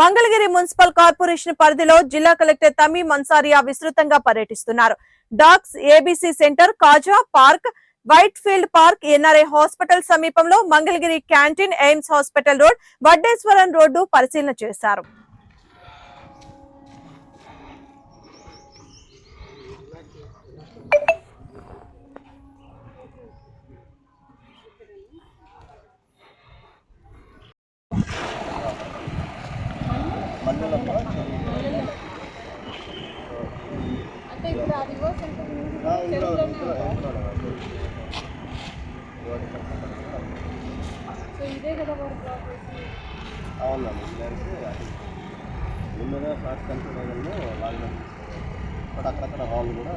Mangalagiri municipal corporation పరిధిలో జిల్లా collector Tamim మన్సారియా విస్తృతంగా పర్యటిస్తున్నారు. Docs A B C center Kaza park white field park N R I hospital సమీపంలో Mangalagiri canteen AIIMS hospital road Vaddeswaram road పరిశీలన చేశారు. ఇలాంటి ముందుగా షార్ట్ కన్సిడర్ లాగిన బట్ అక్కడక్కడ రాళ్ళు కూడా